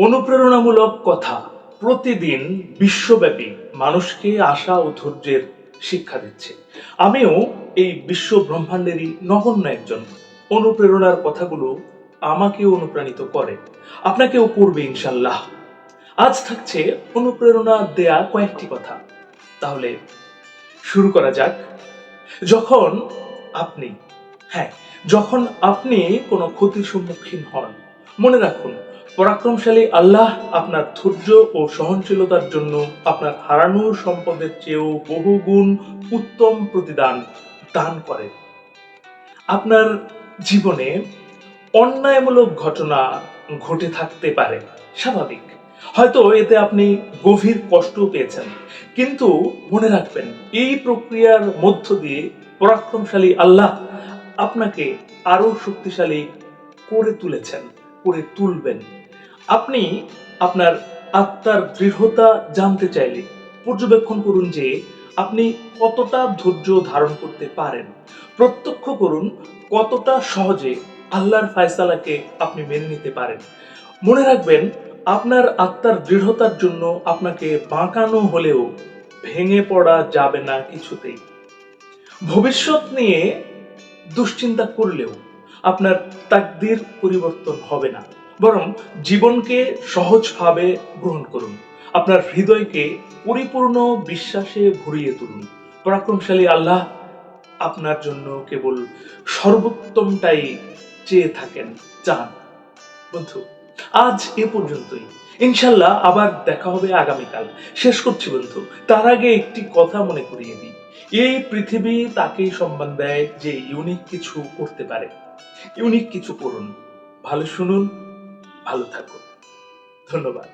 অনুপ্রেরণামূলক কথা। প্রতিদিন বিশ্বব্যাপী মানুষকে আশা ও ধৈর্যের শিক্ষা দিচ্ছে। আমিও এই বিশ্ব ব্রহ্মাণ্ডেরই নগণ্য একজন। অনুপ্রেরণার কথাগুলো আমাকেও অনুপ্রাণিত করে। আপনাকেও করবে ইনশাল্লাহ আজ থাকছে অনুপ্রেরণা দেয়া কয়েকটি কথা। তাহলে শুরু করা যাক। যখন আপনি হ্যাঁ যখন আপনি কোনো ক্ষতির সম্মুখীন হন, মনে রাখুন পরাক্রমশালী আল্লাহ আপনার ধৈর্য ও সহনশীলতার জন্য আপনার হারানো সম্পদের চেয়েও বহুগুণ উত্তম প্রতিদান দান করে। আপনার জীবনে অন্যায়মূলক ঘটনা ঘটে থাকতে পারে, স্বাভাবিক। হয়তো এতে আপনি গভীর কষ্ট পেয়েছেন। কিন্তু মনে রাখবেন, এই প্রক্রিয়ার মধ্য দিয়ে পরাক্রমশালী আল্লাহ আপনাকে আরও শক্তিশালী করে তুলেছেন, করে তুলবেন। আপনি আপনার আত্মার দৃঢ়তা জানতে চাইলে পর্যবেক্ষণ করুন যে আপনি কতটা ধৈর্য ধারণ করতে পারেন। প্রত্যক্ষ করুন কতটা সহজে আল্লাহর ফায়সালাকে আপনি মেনে নিতে পারেন। মনে রাখবেন, আপনার আত্মার দৃঢ়তার জন্য আপনাকে বাঁকানো হলেও ভেঙে পড়া যাবে না কিছুতেই। ভবিষ্যৎ নিয়ে দুশ্চিন্তা করলেও আপনার তাকদির পরিবর্তন হবে না। বরং জীবনকে সহজভাবে গ্রহণ করুন। আপনার হৃদয়কে পরিপূর্ণ বিশ্বাসে ভরিয়ে তুলুন। পরাক্রমশালী আল্লাহ আপনার জন্য কেবল সর্বোত্তমটাই চেয়ে থাকেন, চান। বন্ধু, আজ এ পর্যন্তই। ইনশাল্লাহ আবার দেখা হবে আগামীকাল। শেষ করছি বন্ধু, তার আগে একটি কথা মনে করিয়ে দিই। এই পৃথিবী তাকেই সম্মান দেয় যে ইউনিক কিছু করতে পারে। ইউনিক কিছু করুন। ভালো শুনুন ভালো থাকুন ধন্যবাদ।